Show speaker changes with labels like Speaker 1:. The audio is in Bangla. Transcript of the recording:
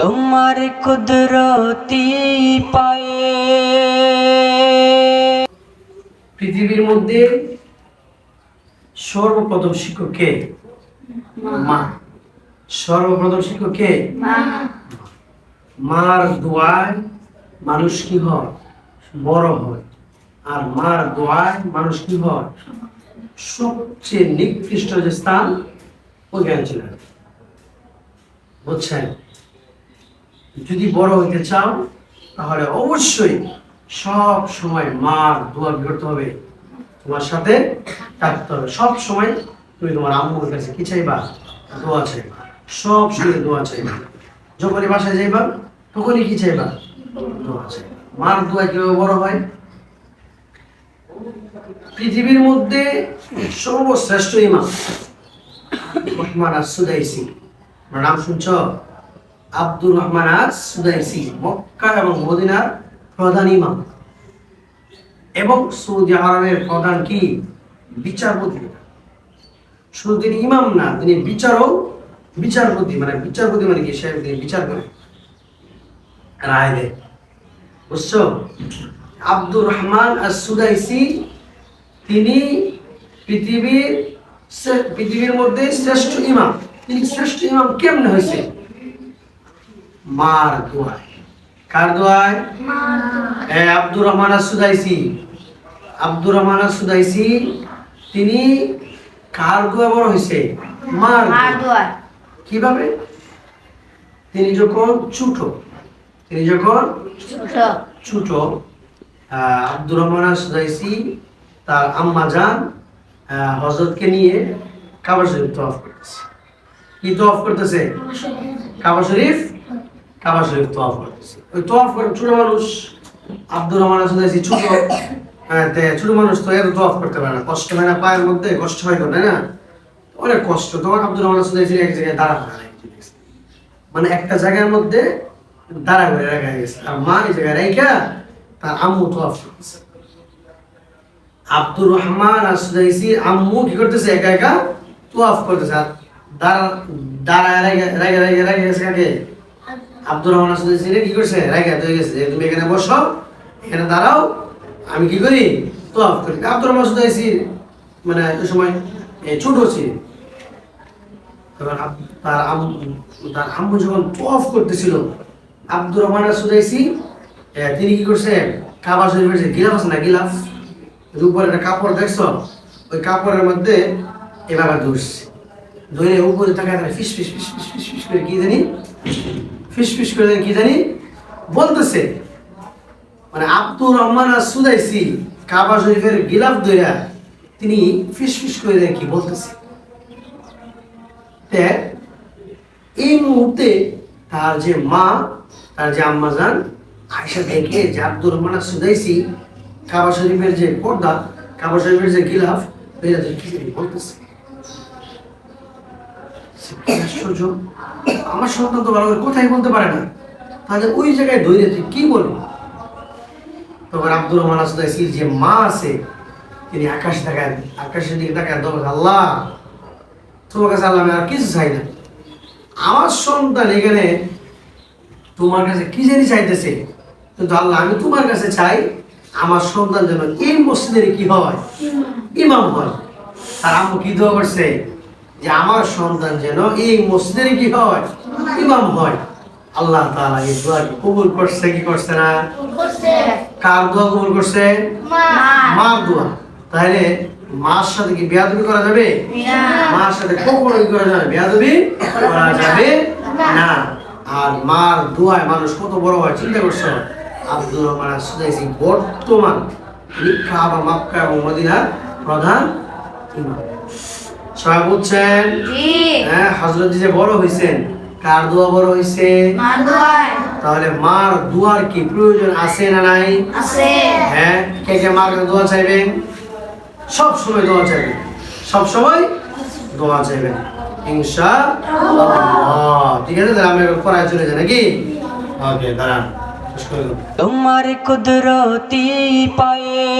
Speaker 1: তোমার কুদরতি পায়ে।
Speaker 2: পৃথিবীর মধ্যে সর্বপ্রথম শিক্ষক কে? মা। সর্বপ্রথম শিক্ষক কে? মার দোয়ায় মানুষ কি হয়? বড় হয়। আর মার দোয়ায় মানুষ কি হয়? সবচেয়ে নিকৃষ্ট যে স্থান ওইখানে চলে আসে। বুঝছেন? যদি বড় হইতে চাও, তাহলে অবশ্যই সব সময় মার দোয়া করতে হবে। তোমার সাথে থাকতে হবে। সব সময় তুমি তোমার আম্মুর কাছে কি চাইবা? দোয়া চাইবা। সব সময় দোয়া চাইবা। যখনই বাসায় যাইবা, তখনই কি চাইবা? দোয়া চাইবা। মার দোয়া কীভাবে বড় হয়? পৃথিবীর মধ্যে সর্বশ্রেষ্ঠ ইমাম রহমান সুদাইসি আপনার নাম শুনছ? আব্দুর রহমান আজ সুদাইসি মক্কা এবং মদিনার প্রধান ইমাম। এবং সৌদি আরবের প্রধান কি? বিচারপতি। শুধু তিনি ইমাম না, তিনি বিচারক বিচারপতি মানে বিচারপতি মানে কি? সে তিনি বিচার করে। রায় দেয়। বুঝছ? আব্দুর রহমান আর সুদাইসি তিনি পৃথিবীর পৃথিবীর মধ্যে শ্রেষ্ঠ ইমাম। তিনি শ্রেষ্ঠ ইমাম কেমনে হয়েছে? মার দোয়ায়। কার দোয়ায়? আব্দুর রহমান আর সুদাইসি আব্দুর রহমান আর সুদাইসি তিনি কার দোয়া বড় হয়েছে মার দোয়া। কীভাবে? তিনি যখন ছোট তিনি যখন ছোট। আব্দুর রহমান সুদাইসি তার আম্মা যান হজরতকে নিয়ে কাবা শরীফ তফ করতেছে। কি তফ করতেছে? কাবা শরীফ কাবা শরীফ করতেছে। ওই করে ছোট মানুষ আব্দুর রহমান সুদাইসি ছোট হ্যাঁ, ছোট মানুষ তো এত তফ করতে পারে না। কষ্ট হয় না পায়ের মধ্যে কষ্ট হয় না? অনেক কষ্ট। তখন আব্দুর রহমান সুদাইসি এক জায়গায় দাঁড়া মানে একটা জায়গার মধ্যে দাঁড়া করে গেছে। আর মা এই জায়গায় রেখা তার আম্মু তো করতেছে। আব্দুর রহমান আম্মু কি করতেছে? একা একা তোয়াফ করতেছে। আর দাঁড়া দাঁড়ায় রেখে রেখে রেখে রেখে গেছে আব্দুর রহমান সুদাইসি রে কি করছে? রেখে হয়ে গেছে। যে তুমি এখানে বসো, এখানে দাঁড়াও, আমি কি করি? তোয়াফ করি। আব্দুর রহমান সুদাইসি মানে ওই সময় ছোট ছিল। এবার তার আম্মু তার আম্মু যখন তোয়াফ করতেছিল, আব্দুর রহমান সুদাইসি তিনি কি করছে? কাবা শরীফের যে গিলাফ আছে না গিলাফ উপরে একটা কাপড়, দেখছ? ওই কাপড়ের মধ্যে এভাবে ধরছে ধরে উপরে তাকায় ফিস ফিস ফিস ফিস ফিস ফিস করে কি জানি? ফিস ফিস করে কি জানি? বলতেছে মানে আব্দুর রহমান আর সুদাইসি কাবা শরীফের গিলাফ ধইরা তিনি ফিস ফিস করে কি বলতেছে? এই মুহূর্তে তার যে মা, তার যে আম্মা যান আয়সা দেখে যে আব্দুর রহমান আর সুদাইসি কাবা শরীফের যে পর্দা, কাবা শরীফের যে গিলাফ যে কি বলতেছে? আমার সন্তান তো ভালো করে কথাই বলতে পারে না। তাহলে ওই জায়গায় ধরে তুই কি বলবি? তখন আব্দুর রহমান সুদাইসির যে মা আছে তিনি আকাশ তাকায় আকাশের দিকে তাকায় দল আল্লাহ তোমার কাছে আল্লাহ আমি আর কিছু চাই না। আমার সন্তান এখানে তোমার কাছে কি জানি চাইতেছে? কিন্তু আল্লাহ আমি তোমার কাছে চাই আমার সন্তান যেন এই মসজিদের কি হয়? ইমাম। হয়। আর আম্মু কি দোয়া করছে? যে আমার সন্তান যেন এই মসজিদের কি হয়? ইমাম হয়। আল্লাহ তাআলা এই দোয়া কবুল করছে কি করছে না? কার দোয়া কবুল করছে? মার। দোয়া। তাহলে মার সাথে কি বেয়াদবি করা যাবে? মার সাথে কখনো কি করা যাবে। বেয়াদবি করা যাবে না। আর মার দোয়ায় মানুষ কত বড় হয় চিন্তা করছ? আব্দুর রহমান সুদাইসি বর্তমান নিক্ষা বা মক্কা এবং মদিনার প্রধান ইমাম। সবাই বুঝছেন? হ্যাঁ হজরত যে বড় হয়েছেন কার দোয়া বড় হয়েছে তাহলে মার দোয়ার কি প্রয়োজন আছে না নাই? হ্যাঁ কে কে মার দোয়া চাইবেন? সব সময় দোয়া চাইবেন। সব সময় দোয়া চাইবেন। ইনশা ঠিক আছে তাহলে আমরা এবার পড়ায় চলে যাই নাকি? ওকে দাঁড়ান।
Speaker 1: তোমার কুদরতি পায়ে